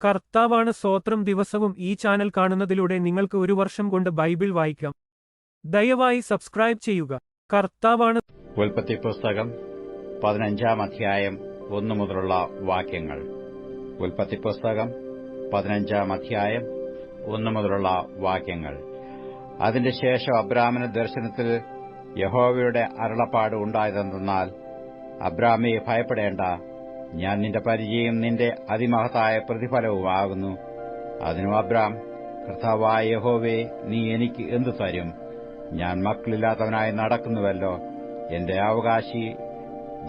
കർത്താവാണ് സ്വോത്രം ദിവസവും ഈ ചാനൽ കാണുന്നതിലൂടെ നിങ്ങൾക്ക് ഒരു വർഷം കൊണ്ട് ബൈബിൾ വായിക്കാം. ദയവായി സബ്സ്ക്രൈബ് ചെയ്യുക. കർത്താവാണ് ഉൽപ്പത്തി പുസ്തകം പതിനഞ്ചാം അധ്യായം ഒന്നു മുതലുള്ള വാക്യങ്ങൾ. ഉൽപ്പത്തി പുസ്തകം പതിനഞ്ചാം അധ്യായം ഒന്നു മുതലുള്ള വാക്യങ്ങൾ. അതിന്റെ ശേഷം അബ്രാമിന് ദർശനത്തിൽ യഹോവയുടെ അരുളപ്പാട് ഉണ്ടായതെന്നാൽ അബ്രാമിയെ ഭയപ്പെടേണ്ട ഞാൻ നിന്റെ പരിചയം നിന്റെ അതിമഹത്തായ പ്രതിഫലവുമാകുന്നു. അതിനു അബ്രാം കർത്താവായ യഹോവേ നീ എനിക്ക് എന്തു തരും? ഞാൻ മക്കളില്ലാത്തവനായി നടക്കുന്നുവല്ലോ. എന്റെ അവകാശി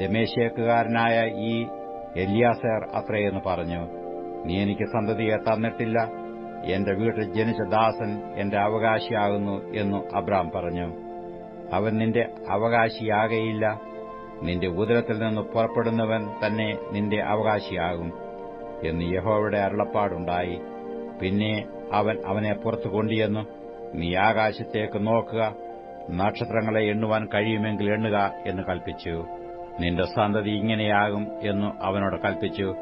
ദമേശേക്കുകാരനായ ഈ എലിയാസർ അത്രയെന്ന് പറഞ്ഞു. നീ എനിക്ക് സന്തതിയെ തന്നിട്ടില്ല. എന്റെ വീട്ടിൽ ജനിച്ച ദാസൻ എന്റെ അവകാശിയാകുന്നു എന്നു അബ്രാം പറഞ്ഞു. അവൻ നിന്റെ അവകാശിയാകയില്ല. നിന്റെ ഉദരത്തിൽ നിന്ന് പുറപ്പെടുന്നവൻ തന്നെ നിന്റെ അവകാശിയാകും എന്ന് യഹോവയുടെ അരുളപ്പാടുണ്ടായി. പിന്നെ അവൻ അവനെ പുറത്തു കൊണ്ടിയെന്നു നീ ആകാശത്തേക്ക് നോക്കുക. നക്ഷത്രങ്ങളെ എണ്ണുവാൻ കഴിയുമെങ്കിൽ എണ്ണുക എന്ന് കൽപ്പിച്ചു നിന്റെ സന്തതി ഇങ്ങനെയാകും എന്നു അവനോട് കൽപ്പിച്ചു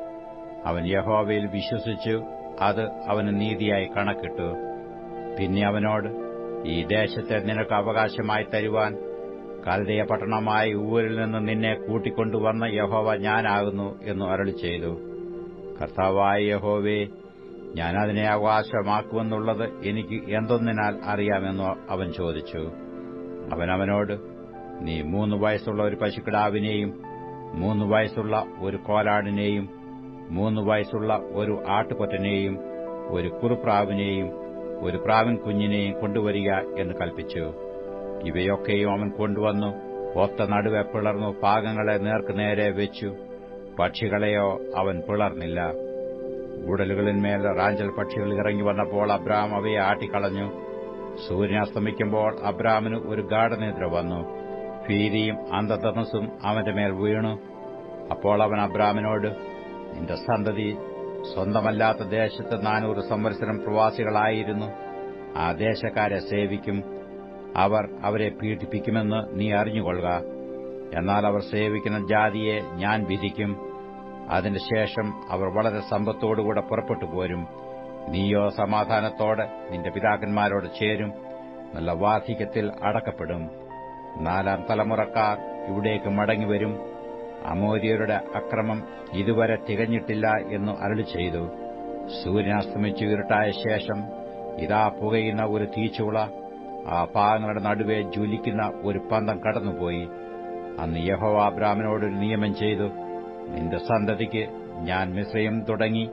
അവൻ യഹോവയിൽ വിശ്വസിച്ചു. അത് അവന് നീതിയായി കണക്കിട്ടു. പിന്നെ അവനോട് ഈ ദേശത്തെ നിനക്ക് അവകാശമായി തരുവാൻ കൽദയ പട്ടണമായി ഊരിൽ നിന്ന് നിന്നെ കൂട്ടിക്കൊണ്ടുവന്ന യഹോവ ഞാനാകുന്നു എന്ന് അരളി ചെയ്തു. കർത്താവായ യഹോവേ ഞാനതിനെ അവകാശമാക്കുമെന്നുള്ളത് എനിക്ക് എന്തൊന്നിനാൽ അറിയാമെന്ന് അവൻ ചോദിച്ചു. അവൻ അവനോട് നീ മൂന്ന് വയസ്സുള്ള ഒരു പശുക്കിടാവിനെയും മൂന്ന് വയസ്സുള്ള ഒരു കോലാടിനെയും മൂന്ന് വയസ്സുള്ള ഒരു ആട്ടുകൊറ്റനെയും ഒരു കുറുപ്രാവിനെയും ഒരു പ്രാവിൻ കുഞ്ഞിനെയും കൊണ്ടുവരിക എന്ന് കൽപ്പിച്ചു. ഇവയൊക്കെയും അവൻ കൊണ്ടുവന്നു. ഒത്ത നടുവെ പിളർന്നു പാകങ്ങളെ നേർക്കുനേരെ വെച്ചു. പക്ഷികളെയോ അവൻ പിളർന്നില്ല. ഉടലുകളിന്മേൽ റാഞ്ചൽ പക്ഷികൾ ഇറങ്ങി വന്നപ്പോൾ അബ്രാം അവയെ ആട്ടിക്കളഞ്ഞു. സൂര്യൻ അസ്തമിക്കുമ്പോൾ അബ്രാമിന് ഒരു ഗാഠനിദ്ര വന്നു. ഭീതിയും അന്ധതമസും അവന്റെ മേൽ വീണു. അപ്പോൾ അവൻ അബ്രാമിനോട് നിന്റെ സന്തതി സ്വന്തമല്ലാത്ത ദേശത്ത് നാനൂറ് സംവത്സരം പ്രവാസികളായിരുന്നു. ആ ദേശക്കാരെ സേവിക്കും. അവർ അവരെ പീഡിപ്പിക്കുമെന്ന് നീ അറിഞ്ഞുകൊള്ളുക. എന്നാൽ അവർ സേവിക്കുന്ന ജാതിയെ ഞാൻ വിധിക്കും. അതിനുശേഷം ശേഷം അവർ വളരെ സമ്പത്തോടുകൂടെ പുറപ്പെട്ടു പോരും നീയോ സമാധാനത്തോടെ നിന്റെ പിതാക്കന്മാരോട് ചേരും. നല്ല വാധിക്യത്തിൽ അടക്കപ്പെടും. നാലാം തലമുറക്കാർ ഇവിടേക്ക് മടങ്ങിവരും. അമോര്യരുടെ അക്രമം ഇതുവരെ തികഞ്ഞിട്ടില്ല എന്ന് അരളി ചെയ്തു സൂര്യനാസ്തമിച്ചു ഇരുട്ടായ ശേഷം ഇതാ പുകയുന്ന ഒരു തീച്ചുള. ആ പാവങ്ങളുടെ നടുവെ ജ്വലിക്കുന്ന ഒരു പന്തം കടന്നുപോയി. അന്ന് യഹോ അബ്രാമിനോടൊരു നിയമം ചെയ്തു. നിന്റെ സന്തതിക്ക് ഞാൻ മിശ്രയും തുടങ്ങി.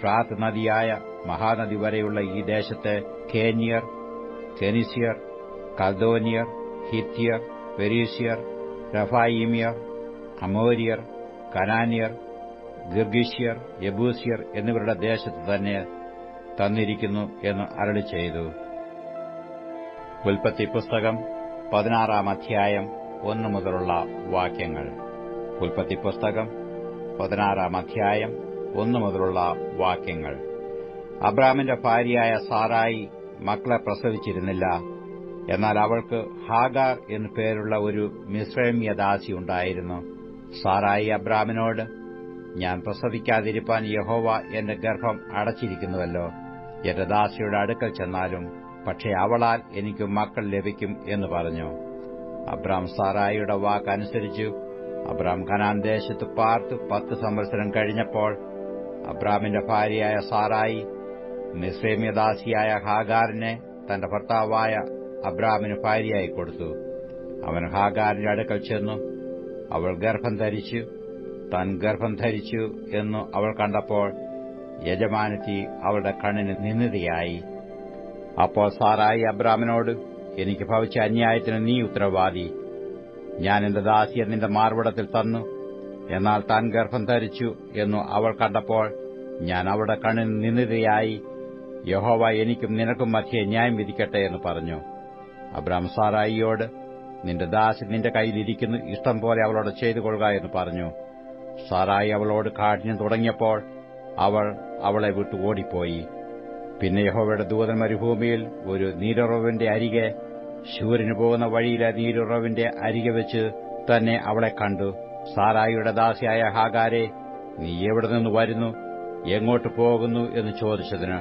ഫ്രാത്ത് നദിയായ മഹാനദി വരെയുള്ള ഈ ദേശത്തെ കേനിയർ കെനിസിയർ കൽദോനിയർ ഹിത്യർ പെരീസിയർ റഫായിമിയർ അമോരിയർ കനാനിയർ ഗിർഗീഷ്യർ യബൂസിയർ എന്നിവരുടെ ദേശത്ത് തന്നെ തന്നിരിക്കുന്നു എന്ന് അരളി ചെയ്തു. ഉൽപ്പത്തി പുസ്തകം പതിനാറാം അധ്യായം ഒന്നു മുതലുള്ള വാക്യങ്ങൾ. ഉൽപ്പത്തി പുസ്തകം പതിനാറാം അധ്യായം ഒന്നു മുതലുള്ള വാക്യങ്ങൾ. അബ്രാമിന്റെ ഭാര്യയായ സാറായി മക്കളെ പ്രസവിച്ചിരുന്നില്ല. എന്നാൽ അവൾക്ക് ഹാഗാർ എന്നു പേരുള്ള ഒരു മിശ്രമ്യ ദാസി ഉണ്ടായിരുന്നു. സാറായി അബ്രാമിനോട് ഞാൻ പ്രസവിക്കാതിരിപ്പാൻ യഹോവ എന്റെ ഗർഭം അടച്ചിരിക്കുന്നുവല്ലോ. എന്റെ ദാസിയുടെ അടുക്കൽ ചെന്നാലും പക്ഷേ അവളാൽ എനിക്ക് മക്കൾ ലഭിക്കും എന്ന് പറഞ്ഞു. അബ്രാം സാറായിയുടെ വാക്കനുസരിച്ചു അബ്രാം ഖനാൻ ദേശത്ത് പാർത്ത് പത്ത് സംവത്സരം കഴിഞ്ഞപ്പോൾ അബ്രാമിന്റെ ഭാര്യയായ സാറായി മിസ്രേമ്യദാസിയായ ഹാഗാറിനെ തന്റെ ഭർത്താവായ അബ്രാമിന് ഭാര്യയായി കൊടുത്തു. അവൻ ഹാഗാറിന്റെ അടുക്കൽ ചെന്നു. അവൾ ഗർഭം ധരിച്ചു. തൻ ഗർഭം ധരിച്ചു എന്നു അവൾ കണ്ടപ്പോൾ യജമാനത്തി അവളുടെ കണ്ണിന് നിന്നിതയായി അപ്പോൾ സാറായി അബ്രാമിനോട് എനിക്ക് ഭവിച്ച അന്യായത്തിന് നീ ഉത്തരവാദി. ഞാൻ എന്റെ ദാസിയെ നിന്റെ മാർവിടത്തിൽ തന്നു. എന്നാൽ താൻ ഗർഭം ധരിച്ചു എന്നു അവൾ കണ്ടപ്പോൾ ഞാൻ അവളുടെ കണ്ണിന് നിന്നിരയായി യഹോവ എനിക്കും നിനക്കും മധ്യേ ന്യായം വിധിക്കട്ടെ എന്ന് പറഞ്ഞു. അബ്രാം സാറായിയോട് നിന്റെ ദാസി നിന്റെ കയ്യിലിരിക്കുന്നു ഇഷ്ടം പോലെ അവളോട് ചെയ്തു കൊള്ളുക എന്ന് പറഞ്ഞു. സാറായി അവളോട് കാഠിന്യം തുടങ്ങിയപ്പോൾ അവൾ അവളെ വിട്ടു ഓടിപ്പോയി. പിന്നെ യഹോവയുടെ ദൂതൻ മരുഭൂമിയിൽ ഒരു നീരുറവിന്റെ അരികെ ശൂരന് പോകുന്ന വഴിയിലെ നീരുറവിന്റെ അരികെ വെച്ച് തന്നെ അവളെ കണ്ടു. സാറായിയുടെ ദാസിയായ ഹാഗാരെ നീ എവിടെ നിന്ന് വരുന്നു? എങ്ങോട്ട് പോകുന്നു? എന്ന് ചോദിച്ചതിന്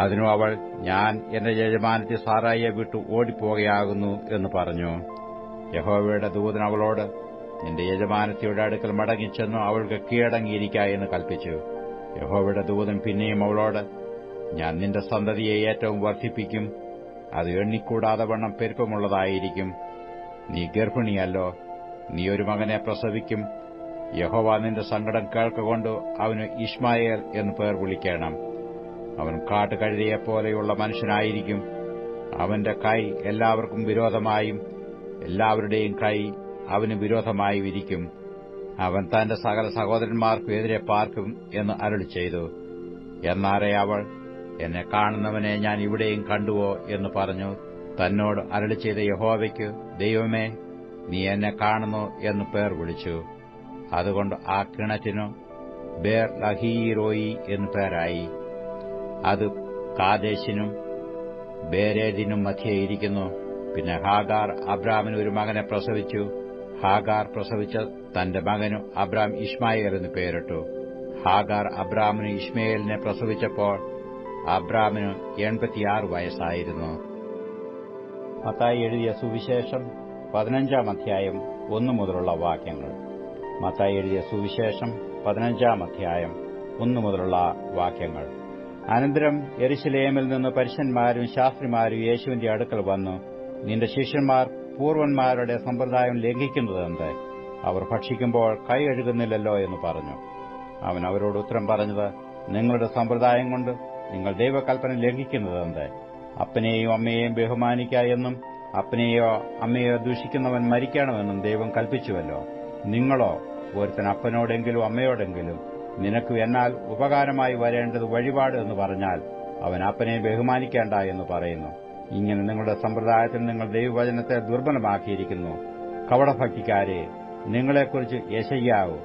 അതിനു അവൾ ഞാൻ എന്റെ യജമാനത്തെ സാറായിയെ വിട്ടു ഓടിപ്പോകയാകുന്നു എന്ന് പറഞ്ഞു. യഹോവയുടെ ദൂതൻ അവളോട് നിന്റെ യജമാനത്തിയുടെ അടുക്കൽ മടങ്ങിച്ചെന്നു അവൾക്ക് കീഴടങ്ങിയിരിക്ക എന്ന് കൽപ്പിച്ചു. യഹോവയുടെ ദൂതൻ പിന്നെയും അവളോട് ഞാൻ നിന്റെ സന്തതിയെ ഏറ്റവും വർദ്ധിപ്പിക്കും. അത് എണ്ണിക്കൂടാതെ വണ്ണം പെരുപ്പമുള്ളതായിരിക്കും. നീ ഗർഭിണിയല്ലോ. നീ ഒരു മകനെ പ്രസവിക്കും. യഹോവ നിന്റെ സങ്കടം കേൾക്കൊണ്ട് അവന് ഇഷ്മായേൽ എന്ന് പേർ വിളിക്കണം. അവൻ കാട്ടുകഴുതിയെപ്പോലെയുള്ള മനുഷ്യനായിരിക്കും. അവന്റെ കൈ എല്ലാവർക്കും വിരോധമായും എല്ലാവരുടെയും കൈ അവന് വിരോധമായും ഇരിക്കും അവൻ തന്റെ സകല സഹോദരന്മാർക്കും എതിരെ പാർക്കും എന്ന് അരുളി ചെയ്തു എന്നാറേ അവൾ എന്നെ കാണുന്നവനെ ഞാൻ ഇവിടെയും കണ്ടുവോ എന്ന് പറഞ്ഞു. തന്നോട് അരളി ചെയ്ത യഹോവയ്ക്ക് ദൈവമേ നീ എന്നെ കാണുന്നു എന്ന് പേർ വിളിച്ചു. അതുകൊണ്ട് ആ കിണറ്റിനു ബേർ ലഹീറോയി എന്ന് പേരായി. അത് കാദേശിനും ബേരേദിനും മധ്യേ ഇരിക്കുന്നു. പിന്നെ ഹാഗാർ അബ്രാമിന് ഒരു മകനെ പ്രസവിച്ചു. ഹാഗാർ പ്രസവിച്ച തന്റെ മകനു അബ്രാം ഇഷ്മായേൽ എന്ന് പേരിട്ടു. ഹാഗാർ അബ്രാമിന് ഇഷ്മയേലിനെ പ്രസവിച്ചപ്പോൾ അബ്രാമിന് എൺപത്തിയാറ് വയസ്സായിരുന്നു. മത്തായി എഴുതിയ സുവിശേഷം പതിനഞ്ചാം അധ്യായം ഒന്നു മുതലുള്ള വാക്യങ്ങൾ. മത്തായി എഴുതിയ സുവിശേഷം പതിനഞ്ചാം അധ്യായം ഒന്നു മുതലുള്ള വാക്യങ്ങൾ. അനന്തരം എരിശിലേമിൽ നിന്ന് പരുഷന്മാരും ശാസ്ത്രിമാരും യേശുവിന്റെ അടുക്കൽ വന്നു. നിന്റെ ശിഷ്യന്മാർ പൂർവന്മാരുടെ സമ്പ്രദായം ലംഘിക്കുന്നതെന്ത്? അവർ ഭക്ഷിക്കുമ്പോൾ കൈ കഴുകുന്നില്ലല്ലോ എന്ന് പറഞ്ഞു. അവൻ അവരോട് ഉത്തരം പറഞ്ഞത് നിങ്ങളുടെ സമ്പ്രദായം കൊണ്ട് നിങ്ങൾ ദൈവകൽപ്പന ലംഘിക്കുന്നതെന്ത്? അപ്പനെയോ അമ്മയെയും ബഹുമാനിക്ക എന്നും അപ്പനെയോ അമ്മയോ ദൂഷിക്കുന്നവൻ മരിക്കണമെന്നും ദൈവം കൽപ്പിച്ചുവല്ലോ. നിങ്ങളോ ഒരുത്തൻ അപ്പനോടെങ്കിലും അമ്മയോടെങ്കിലും നിനക്ക് എന്നാൽ ഉപകാരമായി വരേണ്ടത് വഴിപാട് എന്ന് പറഞ്ഞാൽ അവൻ അപ്പനെ ബഹുമാനിക്കേണ്ട എന്ന് പറയുന്നു. ഇങ്ങനെ നിങ്ങളുടെ സമ്പ്രദായത്തിൽ നിങ്ങൾ ദൈവവചനത്തെ ദുർബലമാക്കിയിരിക്കുന്നു. കവടഭക്തിക്കാരെ നിങ്ങളെക്കുറിച്ച് യശയ്യാവൂ.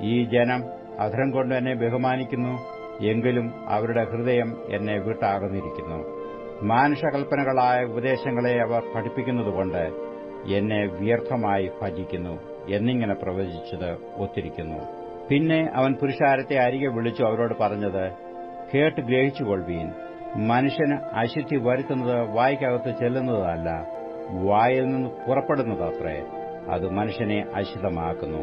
ഈ ജനം അധരം കൊണ്ട് എന്നെ ബഹുമാനിക്കുന്നു. എങ്കിലും അവരുടെ ഹൃദയം എന്നെ വിട്ടാകുന്നിരിക്കുന്നു മാനുഷകൽപ്പനകളായ ഉപദേശങ്ങളെ അവർ പഠിപ്പിക്കുന്നതുകൊണ്ട് എന്നെ വ്യർത്ഥമായി ഭജിക്കുന്നു എന്നിങ്ങനെ പ്രവചിച്ചത് ഒത്തിരിക്കുന്നു. പിന്നെ അവൻ പുരുഷാരത്തെ അരികെ വിളിച്ചു അവരോട് പറഞ്ഞത് കേട്ട് ഗ്രഹിച്ചുകൊള്ളുവീൻ. മനുഷ്യന് അശുദ്ധി വരുത്തുന്നത് വായ്ക്കകത്ത് ചെല്ലുന്നതല്ല വായിൽ നിന്ന് പുറപ്പെടുന്നതത്രേ. അത് മനുഷ്യനെ അശുദ്ധമാക്കുന്നു.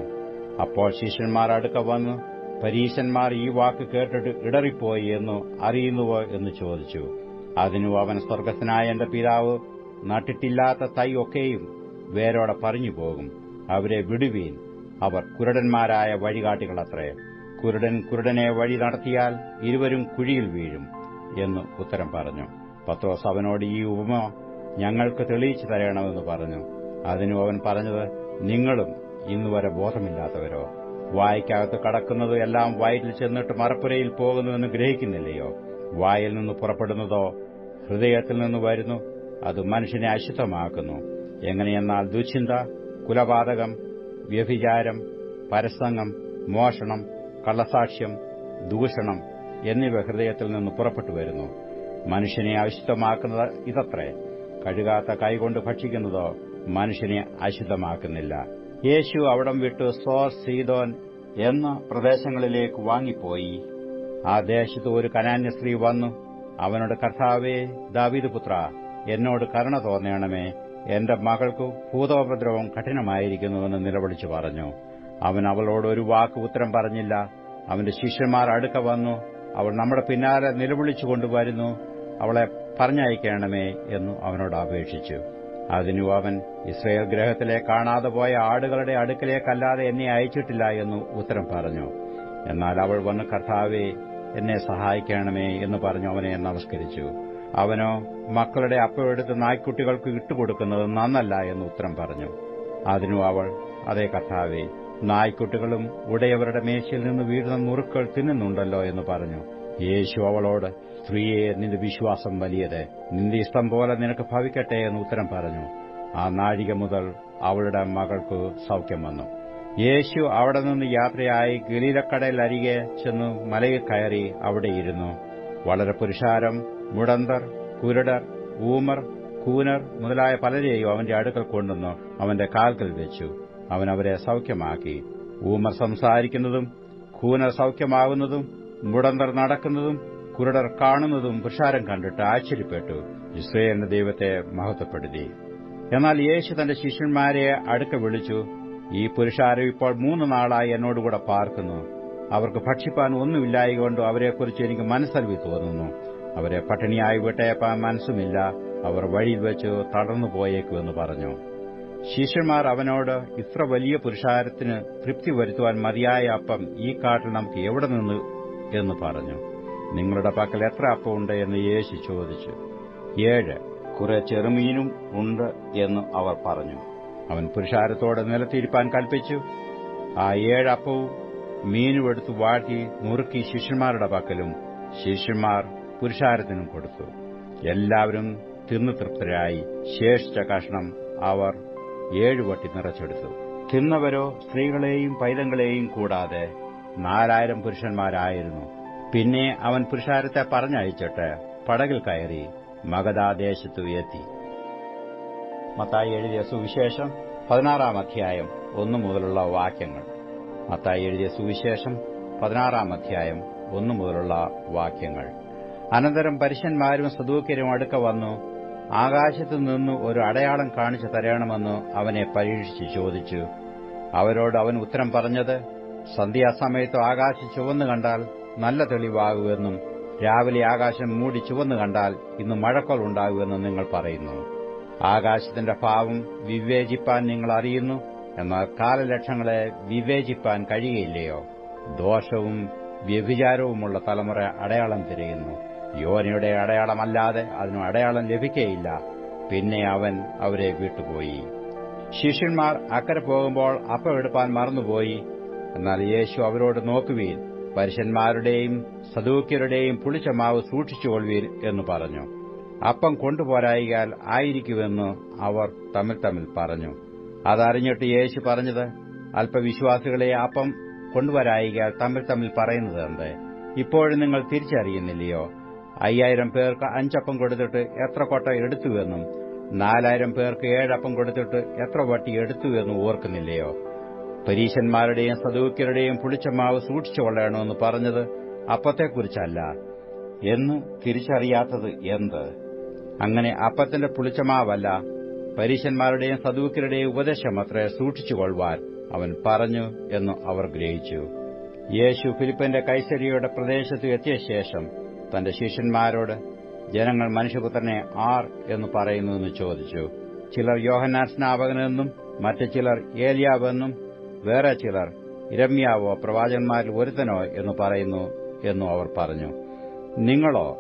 അപ്പോൾ ശിഷ്യന്മാർ അടുക്ക വന്നു പരീശന്മാർ ഈ വാക്ക് കേട്ടിട്ട് ഇടറിപ്പോയി എന്ന് അറിയുന്നുവോ എന്ന് ചോദിച്ചു. അതിനു അവൻ സ്വർഗസ്ഥനായ എന്റെ പിതാവ് നട്ടിട്ടില്ലാത്ത തൈ ഒക്കെയും വേരോടെ പറഞ്ഞു പോകും. അവരെ വിടുവീൻ. അവർ കുരുടന്മാരായ വഴികാട്ടികളത്രേ. കുരുടൻ കുരുടനെ വഴി നടത്തിയാൽ ഇരുവരും കുഴിയിൽ വീഴും എന്ന് ഉത്തരം പറഞ്ഞു. പത്രോസ് അവനോട് ഈ ഉപമ ഞങ്ങൾക്ക് തെളിയിച്ചു തരണമെന്ന് പറഞ്ഞു. അതിനു അവൻ പറഞ്ഞത് നിങ്ങളും ഇന്നുവരെ ബോധമില്ലാത്തവരോ? വായ്ക്കകത്ത് കടക്കുന്നത് എല്ലാം വയറ്റിൽ ചെന്നിട്ട് മറപ്പുരയിൽ പോകുന്നുവെന്ന് ഗ്രഹിക്കുന്നില്ലയോ? വായിൽ നിന്ന് പുറപ്പെടുന്നതോ ഹൃദയത്തിൽ നിന്ന് വരുന്നു? അത് മനുഷ്യനെ അശുദ്ധമാക്കുന്നു. എങ്ങനെയെന്നാൽ ദുശ്ചിന്ത കുലപാതകം വ്യഭിചാരം പരസംഗം മോഷണം കള്ളസാക്ഷ്യം ദൂഷണം എന്നിവ ഹൃദയത്തിൽ നിന്ന് പുറപ്പെട്ടു വരുന്നു. മനുഷ്യനെ അശുദ്ധമാക്കുന്നത് ഇതത്രേ. കഴുകാത്ത കൈകൊണ്ട് ഭക്ഷിക്കുന്നതോ മനുഷ്യനെ അശുദ്ധമാക്കുന്നില്ല. യേശു അവിടം വിട്ട് സോർ സീതോൻ എന്ന പ്രദേശങ്ങളിലേക്ക് വാങ്ങിപ്പോയി. ആ ദേശത്ത് ഒരു കനാന്യ സ്ത്രീ വന്നു. അവനോട് കർത്താവേ ദാവീദ് പുത്ര എന്നോട് കരുണ തോന്നണമേ. എന്റെ മകൾക്ക് ഭൂതോപദ്രവം കഠിനമായിരിക്കുന്നുവെന്ന് നിലവിളിച്ചു പറഞ്ഞു. അവൻ അവളോട് ഒരു വാക്ക് ഉത്തരം പറഞ്ഞില്ല. അവന്റെ ശിഷ്യന്മാർ അടുക്ക വന്നു. അവൾ നമ്മുടെ പിന്നാലെ നിലവിളിച്ചു കൊണ്ടുവരുന്നു. അവളെ പറഞ്ഞയക്കണമേ എന്നു അവനോട് അപേക്ഷിച്ചു. അതിനു അവൻ ഇസ്രയേൽ ഗ്രഹത്തിലെ കാണാതെ പോയ ആടുകളുടെ അടുക്കലേക്കല്ലാതെ എന്നെ അയച്ചിട്ടില്ല എന്നു ഉത്തരം പറഞ്ഞു. എന്നാൽ അവൾ വന്ന് കർത്താവെ എന്നെ സഹായിക്കണമേ എന്ന് പറഞ്ഞു അവനെ നമസ്കരിച്ചു. അവനോ മക്കളുടെ അപ്പമെടുത്ത് നായ്ക്കുട്ടികൾക്ക് ഇട്ടുകൊടുക്കുന്നത് നന്നല്ല എന്ന് ഉത്തരം പറഞ്ഞു. അതിനു അവൾ അതേ കർത്താവെ നായ്ക്കുട്ടികളും ഉടയവരുടെ മേശയിൽ നിന്ന് വീഴുന്ന നുറുക്കൾ തിന്നുന്നുണ്ടല്ലോ എന്ന് പറഞ്ഞു. യേശു അവളോട് സ്ത്രീയെ നിന്റെ വിശ്വാസം വലിയത്. നിന്റെ ഇഷ്ടം പോലെ നിനക്ക് ഭവിക്കട്ടെ എന്ന് ഉത്തരം പറഞ്ഞു. ആ നാഴിക മുതൽ അവളുടെ മകൾക്ക് സൌഖ്യം വന്നു. യേശു അവിടെ നിന്ന് യാത്രയായി ഗലീലക്കടയിൽ അരികെ ചെന്ന് മലയിൽ കയറി അവിടെയിരുന്നു വളരെ പുരുഷാരം മുടന്തർ കുരുടർ ഊമർ കൂനർ മുതലായ പലരെയും അവന്റെ അടുക്കൽ കൊണ്ടുവന്നു അവന്റെ കാൽക്കൽ വെച്ചു. അവൻ അവരെ സൌഖ്യമാക്കി. ഊമർ സംസാരിക്കുന്നതും കൂനർ സൌഖ്യമാകുന്നതും മുടന്തർ നടക്കുന്നതും കുരുടർ കാണുന്നതും പുഷാരം കണ്ടിട്ട് ആശ്ചര്യപ്പെട്ടു. എന്ന ദൈവത്തെ മഹത്വപ്പെടുത്തി. എന്നാൽ യേശു തന്റെ ശിഷ്യന്മാരെ അടുക്ക വിളിച്ചു ഈ പുരുഷാരം ഇപ്പോൾ മൂന്ന് നാളായി എന്നോടുകൂടെ പാർക്കുന്നു. അവർക്ക് ഭക്ഷിപ്പാൻ ഒന്നുമില്ലായകൊണ്ട് അവരെക്കുറിച്ച് എനിക്ക് മനസ്സറിവി തോന്നുന്നു. അവരെ പട്ടിണിയായി വിട്ടയപ്പാൻ മനസ്സുമില്ല. അവർ വഴിയിൽ വെച്ച് തളർന്നു പോയേക്കുമെന്ന് പറഞ്ഞു. ശിഷ്യന്മാർ അവനോട് ഇത്ര വലിയ പുരുഷാരത്തിന് തൃപ്തി വരുത്തുവാൻ മതിയായ അപ്പം ഈ കാട്ടിൽ നമുക്ക് എവിടെ നിന്ന് എന്ന് പറഞ്ഞു. നിങ്ങളുടെ പക്കൽ എത്ര അപ്പമുണ്ട് എന്ന് യേശു ചോദിച്ചു. ഏഴ് കുറെ ചെറുമീനും ഉണ്ട് എന്ന് അവർ പറഞ്ഞു. അവൻ പുരുഷാരത്തോടെ നിലത്തിരിപ്പാൻ കൽപ്പിച്ചു. ആ ഏഴപ്പവും മീനും എടുത്തു വാഴ്ത്തി നുറുക്കി ശിഷ്യന്മാരുടെ പക്കലും ശിഷ്യന്മാർ പുരുഷാരത്തിനും കൊടുത്തു. എല്ലാവരും തിന്നു തൃപ്തരായി. ശേഷിച്ച കഷ്ണം അവർ ഏഴുവട്ടി നിറച്ചെടുത്തു. തിന്നവരോ സ്ത്രീകളെയും പൈതങ്ങളെയും കൂടാതെ നാലായിരം പുരുഷന്മാരായിരുന്നു. പിന്നെ അവൻ പുരുഷാരത്തെ പറഞ്ഞയച്ചിട്ട് പടകിൽ കയറി മഗധാദേശത്തു എത്തി മത്തായി എഴുതിയ സുവിശേഷം പതിനാറാം അധ്യായം ഒന്നു മുതലുള്ള വാക്യങ്ങൾ. മത്തായി എഴുതിയ സുവിശേഷം പതിനാറാം അധ്യായം ഒന്നു മുതലുള്ള വാക്യങ്ങൾ. അനന്തരം പരുഷന്മാരും സദൂക്യരും അടുക്ക വന്നു ആകാശത്തു നിന്ന് ഒരു അടയാളം കാണിച്ചു തരണമെന്ന് അവനെ പരീക്ഷിച്ച് ചോദിച്ചു. അവരോട് അവൻ ഉത്തരം പറഞ്ഞത് സന്ധ്യാസമയത്ത് ആകാശം ചുവന്നു കണ്ടാൽ നല്ല തെളിവാകുമെന്നും രാവിലെ ആകാശം മൂടി ചുവന്നു കണ്ടാൽ ഇന്ന് മഴക്കോൾ ഉണ്ടാകുമെന്നും നിങ്ങൾ പറയുന്നു. ആകാശത്തിന്റെ ഭാവം വിവേചിപ്പാൻ നിങ്ങൾ അറിയുന്നു എന്നാൽ കാലലക്ഷങ്ങളെ വിവേചിപ്പാൻ കഴിയുകയില്ലയോ? ദോഷവും വ്യഭിചാരവുമുള്ള തലമുറ അടയാളം തിരയുന്നു. യോനയുടെ അടയാളമല്ലാതെ അതിനു അടയാളം ലഭിക്കേയില്ല. പിന്നെ അവൻ അവരെ വിട്ടുപോയി. ശിഷ്യന്മാർ അക്കരെ പോകുമ്പോൾ അപ്പം എടുപ്പാൻ മറന്നുപോയി. എന്നാൽ യേശു അവരോട് നോക്കുവീൻ പരുഷന്മാരുടെയും സദൂക്യരുടെയും പുളിച്ച മാവ് സൂക്ഷിച്ചുകൊള്ളുവീൻ എന്ന് പറഞ്ഞു. അപ്പം കൊണ്ടുപോരായികാൽ ആയിരിക്കുമെന്ന് അവർ തമ്മിൽ തമ്മിൽ പറഞ്ഞു. അതറിഞ്ഞിട്ട് യേശു പറഞ്ഞത് അല്പവിശ്വാസികളെ അപ്പം കൊണ്ടുവരായികാൽ തമ്മിൽ തമ്മിൽ പറയുന്നത് എന്ത്? ഇപ്പോഴും നിങ്ങൾ തിരിച്ചറിയുന്നില്ലയോ? അയ്യായിരം പേർക്ക് അഞ്ചപ്പം കൊടുത്തിട്ട് എത്ര കൊട്ട എടുത്തുവെന്നും നാലായിരം പേർക്ക് ഏഴപ്പം കൊടുത്തിട്ട് എത്ര വട്ടി എടുത്തുവെന്നും ഓർക്കുന്നില്ലയോ? പരീശന്മാരുടെയും സദൂക്യരുടെയും പുളിച്ചമാവ് സൂക്ഷിച്ചു കൊള്ളണമെന്ന് പറഞ്ഞത് അപ്പത്തെക്കുറിച്ചല്ല. എന്ന് തിരിച്ചറിയാത്തത് എന്ത്? അങ്ങനെ അപ്പത്തിന്റെ പുളിച്ചമാവല്ല പരീശന്മാരുടെയും സദൂക്യരുടെയും ഉപദേശമത്രേ സൂക്ഷിച്ചുകൊള്ളുവാൻ അവൻ പറഞ്ഞു എന്ന് അവർ ഗ്രഹിച്ചു. യേശു ഫിലിപ്പന്റെ കൈസരിയുടെ പ്രദേശത്ത് എത്തിയ ശേഷം തന്റെ ശിഷ്യന്മാരോട് ജനങ്ങൾ മനുഷ്യപുത്രനെ ആർ എന്ന് പറയുന്നുവെന്ന് ചോദിച്ചു. ചിലർ യോഹന്നാൻ സ്നാപകനെന്നും മറ്റു ചിലർ ഏലിയാവെന്നും വേറെ ചിലർ ഇരമ്യാവോ പ്രവാചകന്മാരിൽ ഒരുത്തനോ എന്ന് പറയുന്നു എന്നു അവർ പറഞ്ഞു. നിങ്ങളോ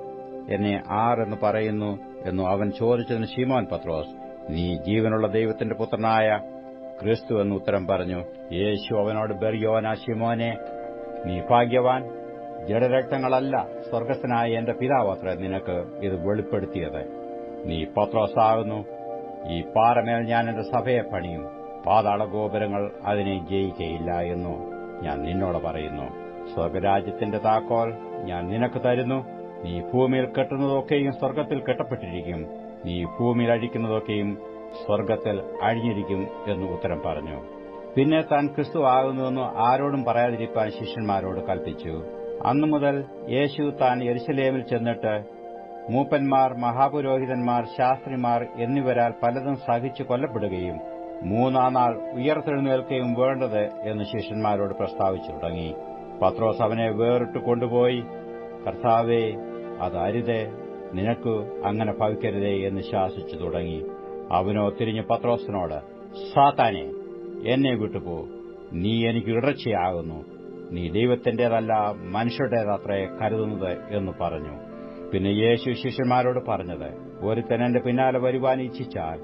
എന്നെ ആർ എന്ന് പറയുന്നു എന്നു അവൻ ചോദിച്ചതിന് ശീമോൻ പത്രോസ് നീ ജീവനുള്ള ദൈവത്തിന്റെ പുത്രനായ ക്രിസ്തു എന്ന് ഉത്തരം പറഞ്ഞു. യേശു അവനോട് ബെറിയോന ശിമോനെ നീ ഭാഗ്യവാൻ. ജഡരക്തങ്ങളല്ല സ്വർഗസ്ഥനായ എന്റെ പിതാവത്ര നിനക്ക് ഇത് വെളിപ്പെടുത്തിയത്. നീ പത്രോസാകുന്നു. ഈ പാറമേൽ ഞാൻ എന്റെ സഭയെ പണിയും. പാതാള ഗോപുരങ്ങൾ അതിനെ ജയിക്കയില്ല എന്നു ഞാൻ നിന്നോട് പറയുന്നു. സ്വർഗരാജ്യത്തിന്റെ താക്കോൽ ഞാൻ നിനക്ക് തരുന്നു. നീ ഭൂമിയിൽ കെട്ടുന്നതൊക്കെയും സ്വർഗത്തിൽ കെട്ടപ്പെട്ടിരിക്കും. നീ ഭൂമിയിൽ അഴിക്കുന്നതൊക്കെയും സ്വർഗത്തിൽ അഴിഞ്ഞിരിക്കും എന്ന് ഉത്തരം പറഞ്ഞു. പിന്നെ താൻ ക്രിസ്തു ആകുന്നുവെന്ന് ആരോടും പറയാതിരിക്കാൻ ശിഷ്യന്മാരോട് കൽപ്പിച്ചു. അന്നു മുതൽ യേശു താൻ എരിശലേമിൽ ചെന്നിട്ട് മൂപ്പന്മാർ മഹാപുരോഹിതന്മാർ ശാസ്ത്രിമാർ എന്നിവരാൽ പലതും സഹിച്ചു കൊല്ലപ്പെടുകയും മൂന്നാം നാൾ ഉയർത്തെഴുന്നേൽക്കുകയും വേണ്ടത് എന്ന് ശിഷ്യന്മാരോട് പ്രസ്താവിച്ചു തുടങ്ങി. പത്രോസ് അവനെ വേറിട്ട് കൊണ്ടുപോയി കർത്താവേ അതരുതേ? നിനക്കു അങ്ങനെ ഭവിക്കരുതേ എന്ന് ശാസിച്ചു തുടങ്ങി. അവനോ തിരിഞ്ഞ് പത്രോസിനോട് സാത്താനെ എന്നെ വിട്ടുപോ. നീ എനിക്ക് ഇടർച്ചയാകുന്നു. നീ ദൈവത്തിന്റേതല്ല മനുഷ്യരുടേതത്രേ കരുതുന്നത് എന്ന് പറഞ്ഞു. പിന്നെ യേശു ശിഷ്യന്മാരോട് പറഞ്ഞത് ഒരുത്തൻ എന്റെ പിന്നാലെ വരുവാൻ ഇച്ഛിച്ചാൽ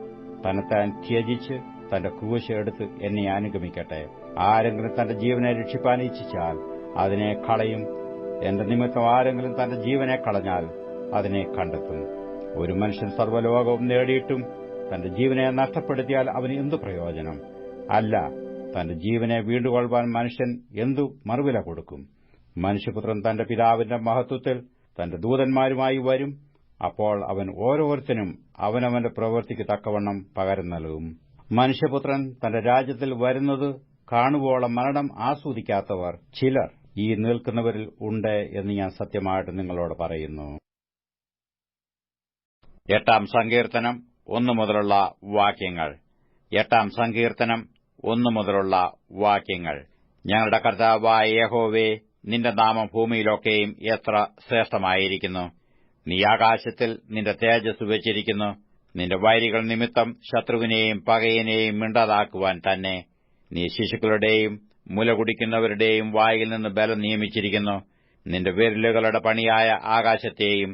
തന്നെത്താൻ ത്യജിച്ച് തന്റെ ക്രൂശ് എടുത്ത് എന്നെ അനുഗമിക്കട്ടെ. ആരെങ്കിലും തന്റെ ജീവനെ രക്ഷിപ്പാൻ ഇച്ഛിച്ചാൽ അതിനെ കളയും. എന്റെ നിമിത്തം ആരെങ്കിലും തന്റെ ജീവനെ കളഞ്ഞാൽ അതിനെ കണ്ടെത്തും. ഒരു മനുഷ്യൻ സർവലോകവും നേടിയിട്ടും തന്റെ ജീവനെ നഷ്ടപ്പെടുത്തിയാൽ അവന് എന്തു പ്രയോജനം? അല്ല തന്റെ ജീവനെ വീണ്ടുകൊള്ളുവാൻ മനുഷ്യൻ എന്തു മറുവില കൊടുക്കും? മനുഷ്യപുത്രൻ തന്റെ പിതാവിന്റെ മഹത്വത്തിൽ തന്റെ ദൂതന്മാരുമായി വരും. അപ്പോൾ അവൻ ഓരോരുത്തനും അവനവന്റെ പ്രവൃത്തിക്ക് തക്കവണ്ണം പകരം നൽകും. മനുഷ്യപുത്രൻ തന്റെ രാജ്യത്തിൽ വരുന്നത് കാണുവോളം മരണം ആസ്വദിക്കാത്തവർ ചിലർ ഈ നിൽക്കുന്നവരിൽ ഉണ്ട് എന്ന് ഞാൻ സത്യമായിട്ട് നിങ്ങളോട് പറയുന്നു. എട്ടാം സങ്കീർത്തനം ഒന്നു മുതലുള്ള വാക്യങ്ങൾ. എട്ടാം സങ്കീർത്തനം ഒന്നു മുതലുള്ള വാക്യങ്ങൾ. ഞങ്ങളുടെ കർത്താവായ യഹോവേ നിന്റെ നാമം ഭൂമിയിലൊക്കെയും എത്ര ശ്രേഷ്ഠമായിരിക്കുന്നു. നീ ആകാശത്തിൽ നിന്റെ തേജസ് വെച്ചിരിക്കുന്നു. നിന്റെ വൈരികൾ നിമിത്തം ശത്രുവിനെയും പകയനെയും മിണ്ടാതാക്കുവാൻ തന്നെ നീ ശിശുക്കളുടെയും മുല കുടിക്കുന്നവരുടെയും വായിൽ നിന്ന് ബലം നിയമിച്ചിരിക്കുന്നു. നിന്റെ വിരലുകളുടെ പണിയായ ആകാശത്തെയും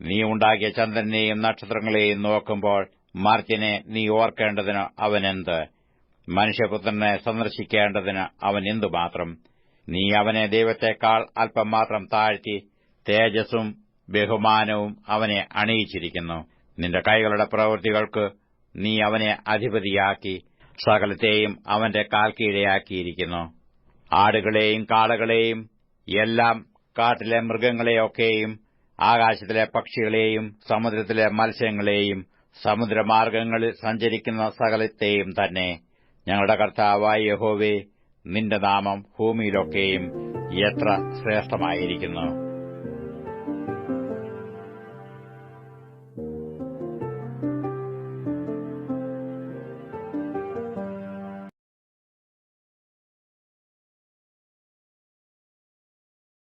നീ ഉണ്ടാക്കിയ ചന്ദ്രനെയും നക്ഷത്രങ്ങളെയും നോക്കുമ്പോൾ മാർച്ചിനെ നീ ഓർക്കേണ്ടതിന് അവനെന്ത്? മനുഷ്യപുത്രനെ സന്ദർശിക്കേണ്ടതിന് അവൻ എന്തുമാത്രം നീ അവനെ ദൈവത്തെക്കാൾ അല്പം മാത്രം താഴ്ത്തി തേജസ്സും ബഹുമാനവും അവനെ അണിയിച്ചിരിക്കുന്നു. നിന്റെ കൈകളുടെ പ്രവൃത്തികൾക്ക് നീ അവനെ അധിപതിയാക്കി സകലത്തെയും അവന്റെ കാൽക്കീഴയാക്കിയിരിക്കുന്നു ആടുകളെയും കാളകളെയും എല്ലാം കാട്ടിലെ മൃഗങ്ങളെയൊക്കെയും ആകാശത്തിലെ പക്ഷികളെയും സമുദ്രത്തിലെ മത്സ്യങ്ങളെയും സമുദ്രമാർഗങ്ങളിൽ സഞ്ചരിക്കുന്ന സകലത്തെയും തന്നെ ഞങ്ങളുടെ കർത്താവായ യഹോവേ നിന്റെ നാമം ഭൂമിയിലൊക്കെയും എത്ര ശ്രേഷ്ഠമായിരിക്കുന്നു.